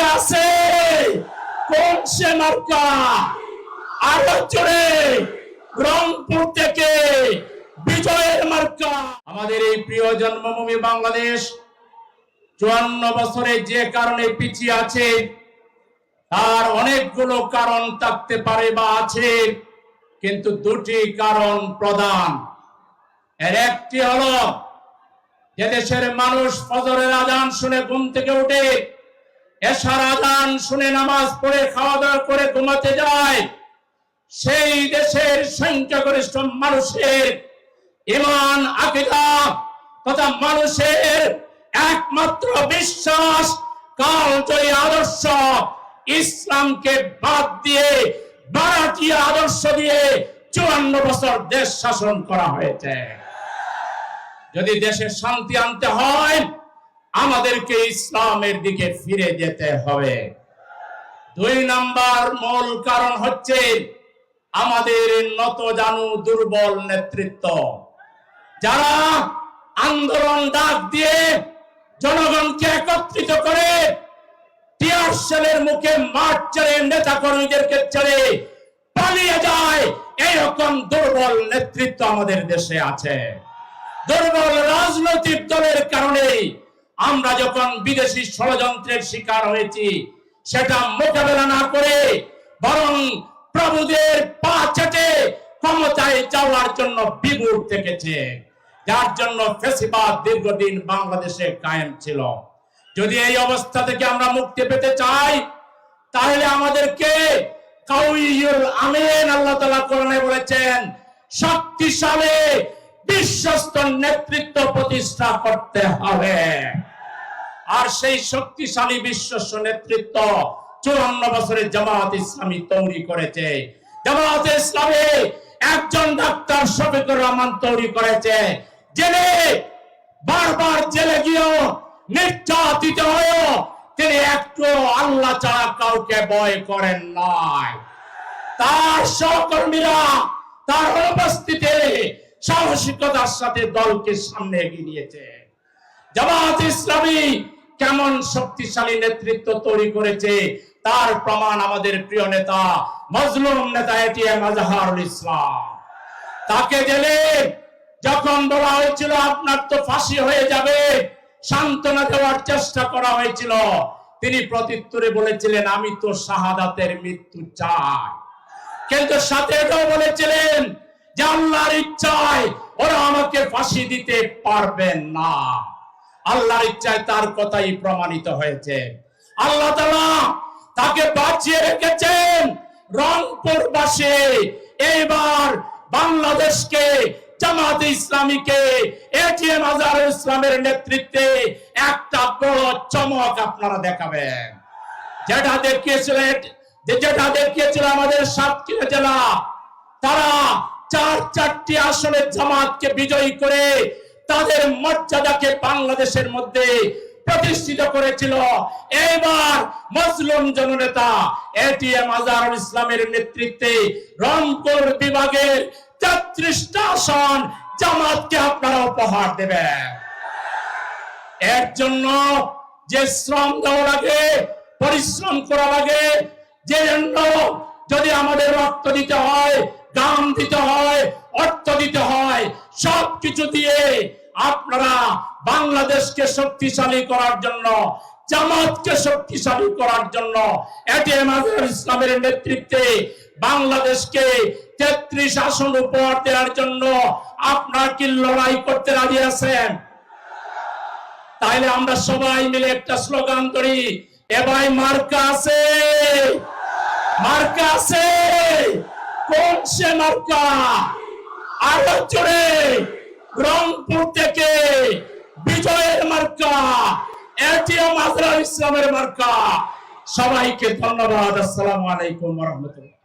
মার্কা আছে? কোন সে মার্কা? আরও জোরে রংপুর থেকে বিজয়ের মার্কা। আমাদের এই প্রিয় জন্মভূমি বাংলাদেশ, চুয়ান্ন বছরে যে কারণে পিছিয়ে আছে, তার অনেকগুলো কারণ থাকতে পারে বা আছে, কিন্তু দুটি কারণ প্রধান। এর একটি হলো, যে দেশের মানুষ ফজরের আজান শুনে ঘুম থেকে উঠে এশার আজান শুনে নামাজ পড়ে খাওয়া দাওয়া করে ঘুমাতে যায়। সেই দেশের সংখ্যাগরিষ্ঠ মানুষের ইমান আকিদা তথা মানুষের একমাত্র বিশ্বাস, কালজয়ী আদর্শ, ইসলামকে বাদ দিয়ে ভারতীয় আদর্শ দিয়ে চুয়ান্ন বছর দেশ শাসন করা হয়েছে। যদি দেশে শান্তি আনতে হয় আমাদেরকে ইসলামের দিকে ফিরে যেতে হবে। দুই নাম্বার মূল কারণ হচ্ছে আমাদের নত জানু দুর্বল নেতৃত্ব। যারা আন্দোলন ডাক দিয়ে জনগণকে একত্রিত করে টিয়ার মুখে মাঠ ছেড়ে নেতা কর্মীদেরকে ছেড়ে পালিয়ে যায়, এইরকম দুর্বল নেতৃত্ব আমাদের দেশে আছে। দুর্বল রাজনৈতিক দলের কারণে আমরা যখন বিদেশি ষড়যন্ত্রের শিকার হয়েছি, সেটা মোকাবেলা না করে বরং প্রভুদের পা চেটে ক্ষমতায় যাওয়ার জন্য বিগুর থেকেছে, যার জন্য ফেসিবাদ দীর্ঘদিন বাংলাদেশে কায়েম ছিল। যদি এই অবস্থা থেকে আমরা মুক্তি পেতে চাই, তাহলে আমাদেরকে কাউইউল আমিন আল্লাহ বলেছেন, শক্তিশালী, বিশ্বস্ত নেতৃত্ব প্রতিষ্ঠা করতে হবে। আর সেই শক্তিশালী বিশ্বস্ত নেতৃত্ব চুয়ান্ন বছরের জামাত ইসলামী তৈরি করেছে। জামাত ইসলামী একজন ডাক্তার শফিকুর রহমান তৈরি করেছে জেলে বারবার জেলে গিয়েও নির্যাতিত হয়েও তিনি একটু আল্লাহ ছাড়া কাউকে ভয় করেন নাই। তার সহকর্মীরা তার অনুপস্থিতিতে সাহসিকতার সাথে দলকে সামনে এগিয়ে নিয়েছে। জামাত ইসলামী কেমন শক্তিশালী নেতৃত্ব তৈরি করেছে, তার প্রমাণ আমাদের প্রিয় নেতা, মজলুম নেতা এটিএম আজহারুল ইসলাম। তাকে জেলে যখন বলা হয়েছিল আপনার তো ফাঁসি হয়ে যাবে, সান্ত্বনা দেওয়ার চেষ্টা করা হয়েছিল। তিনি প্রত্যুত্তরে বলেছিলেন, আমি তো শাহাদাতের মৃত্যু চাই। কিন্তু সাথে এটাও বলেছিলেন যে আল্লাহর ইচ্ছায় ওরা আমাকে ফাঁসি দিতে পারবেন না। আল্লাহর ইচ্ছায় তার কথাই প্রমাণিত হয়েছে। আল্লাহ তাআলা তাকে বাঁচিয়ে রেখেছেন রংপুর বাসে এইবার বাংলাদেশকে জামাতে ইসলামীকে এটিএম আজহার ইসলামের নেতৃত্বে একটা বড় চমক আপনারা দেখাবেন। যেটা দেখিয়েছিলেন, যেটা দেখিয়েছিল আমাদের সাতক্ষীরা জেলা, তারা চার চারটি আসনে জামাতকে বিজয়ী করে তাদের মর্যাদাকে বাংলাদেশের মধ্যে প্রতিষ্ঠিত করেছিল। এবার মুসলিম জননেতা এটিএম আজহারুল ইসলামের নেতৃত্বে রংপুর বিভাগের তেত্রিশটা আসন জামাতকে আপনারা উপহার দেবেন। এর জন্য যে শ্রম দেওয়া লাগে, পরিশ্রম করা লাগে, যে জন্য যদি আমাদের রক্ত দিতে হয় গাম দিতে হয়, অর্থ দিতে হয় সব দিয়ে আপনারা বাংলাদেশকে শক্তিশালী করার জন্য, জামাতকে শক্তিশালী করার জন্য ইসলামের নেতৃত্বে বাংলাদেশকে তেত্রিশ আসন উপহার দেওয়ার জন্য আপনার কি লড়াই করতে রাজি আছেন? আমরা সবাই মিলে একটা স্লোগান করি এবার মার্কা আছে। মার্কা আছে। কোন সে মার্কা? আরও জোরে রংপুর থেকে বিজয়ের মার্কা, এটিএম আজরাল ইসলামের মার্কা। সবাইকে ধন্যবাদ। আসসালামু আলাইকুম রহমতুল্লাহ।